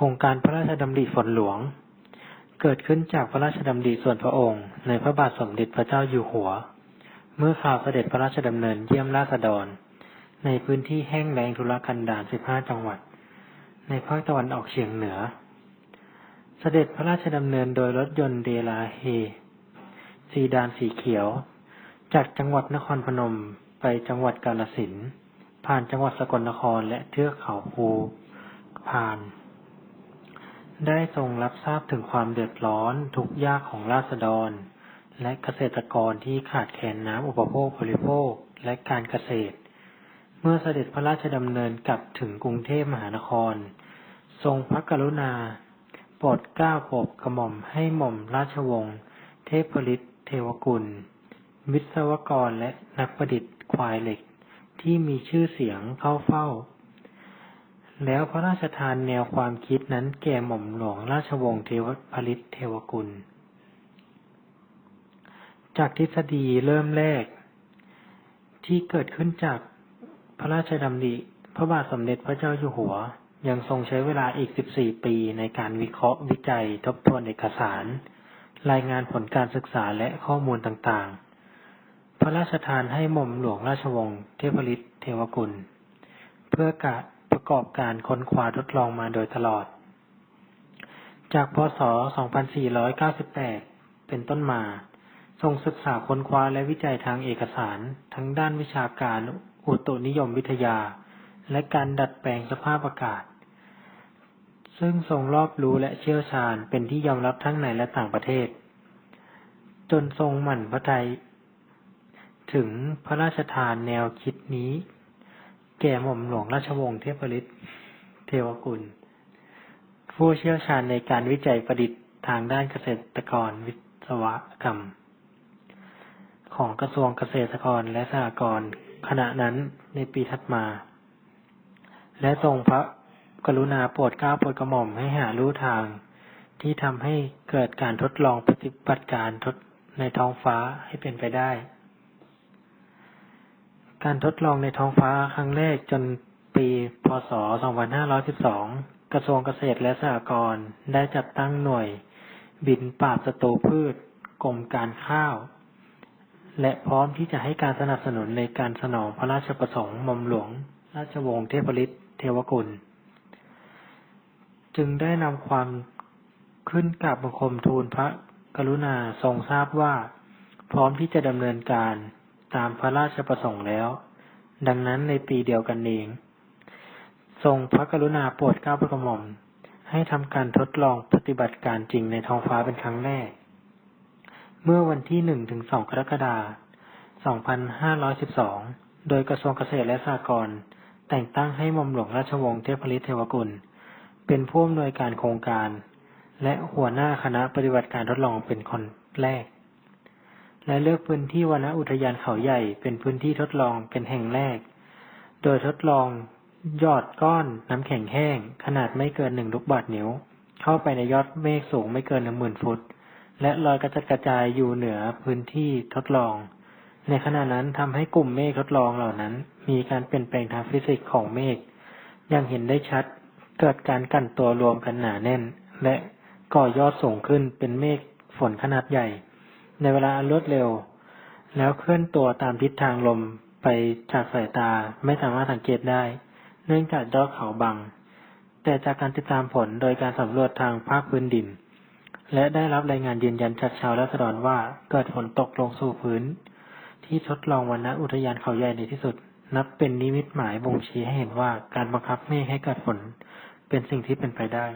โครงการพระราชดำริฝนหลวง เกิดขึ้นจากพระราชดำริส่วนพระองค์ ในพระบาทสมเด็จพระเจ้าอยู่หัว เมื่อข่าวเสด็จพระราชดำเนินเยี่ยมราษฎร ในพื้นที่แห้งแล้งทุรกันดาร 15 จังหวัด ในภาคตะวันออกเฉียงเหนือ เสด็จพระราชดำเนินโดยรถยนต์เดลาเฮซีดานสีเขียว จากจังหวัดนครพนมไปจังหวัดกาฬสินผ่านจังหวัดสกลนครและเทือกเขาภูพาน ได้ทรงรับทราบถึงความเดือดร้อนทุกยากของราษฎร และเกษตรกรที่ขาดแคลนน้ำอุปโภคบริโภคและการเกษตร เมื่อเสด็จพระราชดำเนินกลับถึงกรุงเทพมหานคร ทรงพระกรุณาโปรดเกล้าโปรดกระหม่อมให้หม่อมราชวงศ์เทพฤทธิ์เทวกุล วิศวกรและนักประดิษฐ์ควายเหล็ก ที่มีชื่อเสียงเข้าเฝ้า แล้วพระราชทานแนวความคิดนั้นแก่หม่อมหลวงราชวงศ์เทวพฤทธิ์เทวกุล จากทฤษฎีเริ่มแรก ที่เกิดขึ้นจากพระราชดำริพระบาทสมเด็จพระเจ้าอยู่หัว ยังทรงใช้เวลาอีก 14 ปีในการวิเคราะห์วิจัยทบทวนเอกสาร รายงานผลการศึกษาและข้อมูลต่างๆ พระราชทานให้หม่อมหลวงราชวงศ์เทพฤทธิ์เทวกุล เพื่อกะ กอบการค้นคว้าทดลองมาโดยตลอด จากพศ 2498 เป็นต้นมา ทรงศึกษาค้นคว้าและวิจัยทางเอกสาร ทั้งด้านวิชาการอุตุนิยมวิทยา และการดัดแปลงสภาพอากาศ ซึ่งทรงรอบรู้และเชี่ยวชาญเป็นที่ยอมรับทั้งในและต่างประเทศ จนทรงหมั่นพระทัยถึงพระราชทานแนวคิดนี้ แก่หม่อมหลวงราชวงศ์เทพฤทธิ์เทวกุล ผู้เชี่ยวชาญในการวิจัยประดิษฐ์ทางด้านเกษตรกรวิศวกรรม ของกระทรวงเกษตรกรและสหกรณ์ขณะนั้นในปีถัดมา และทรงพระกรุณาโปรดเกล้าโปรดกระหม่อมให้หาลู่ทางที่ทำให้เกิดการทดลองปฏิบัติการทดในท้องฟ้าให้เป็นไปได้ การทดลองในท้องฟ้าครั้งแรกจนปี พศ 2512 กระทรวงเกษตรและสหกรณ์ได้จัดตั้งหน่วย บินปราบศัตรูพืชกรมการข้าว และพร้อมที่จะให้การสนับสนุนในการสนองพระราชประสงค์มอมหลวง ราชวงศ์เทพฤทธิ์เทวกุล จึงได้นำความขึ้นกราบบังคมทูลพระกรุณาทรงทราบว่า พร้อมที่จะดำเนินการ ตามพระราชประสงค์แล้ว ดังนั้นในปีเดียวกันเอง ทรงพระกรุณาโปรดเกล้าโปรดกระหม่อมให้ทำการทดลองปฏิบัติการจริงในท้องฟ้าเป็นครั้งแรก เมื่อวันที่1ถึง2กรกฎาคม 2512 โดยกระทรวงเกษตรและสหกรณ์แต่งตั้งให้มอมหลวงราชวงศ์เทพฤทธิเทวกุล เป็นผู้อำนวยการโครงการ และหัวหน้าคณะปฏิบัติการทดลองเป็นคนแรก และเลือกพื้นที่วนอุทยานเขาใหญ่เป็นพื้นที่ทดลองเป็นแห่งแรก โดยทดลองหยอดก้อนน้ำแข็งแห้ง ขนาดไม่เกินหนึ่งลูกบาศก์นิ้ว เข้าไปในยอดเมฆสูงไม่เกินหนึ่งหมื่นฟุต และลอยกระจัดกระจายอยู่เหนือพื้นที่ทดลอง ในขณะนั้นทำให้กลุ่มเมฆทดลองเหล่านั้น มีการเปลี่ยนแปลงทางฟิสิกส์ของเมฆอย่างเห็นได้ชัดเกิดการกั่นตัวรวมกันหนาแน่น และก่อยอดสูงขึ้นเป็นเมฆฝนขนาดใหญ่ ในเวลาอันรวดเร็ว แล้วเคลื่อนตัวตามทิศทางลมไปจากสายตาไม่สามารถสังเกตได้ เนื่องจากยอดเขาบัง แต่จากการติดตามผลโดยการสำรวจทางภาคพื้นดิน และได้รับรายงานยืนยันจากชาวราษฎรว่าเกิดฝนตกลงสู่พื้น ที่ทดลองวันณอุทยานเขาใหญ่ในที่สุด นับเป็นนิมิตหมายบ่งชี้ให้เห็นว่าการบังคับเมฆให้เกิดฝนเป็นสิ่งที่เป็นไปได้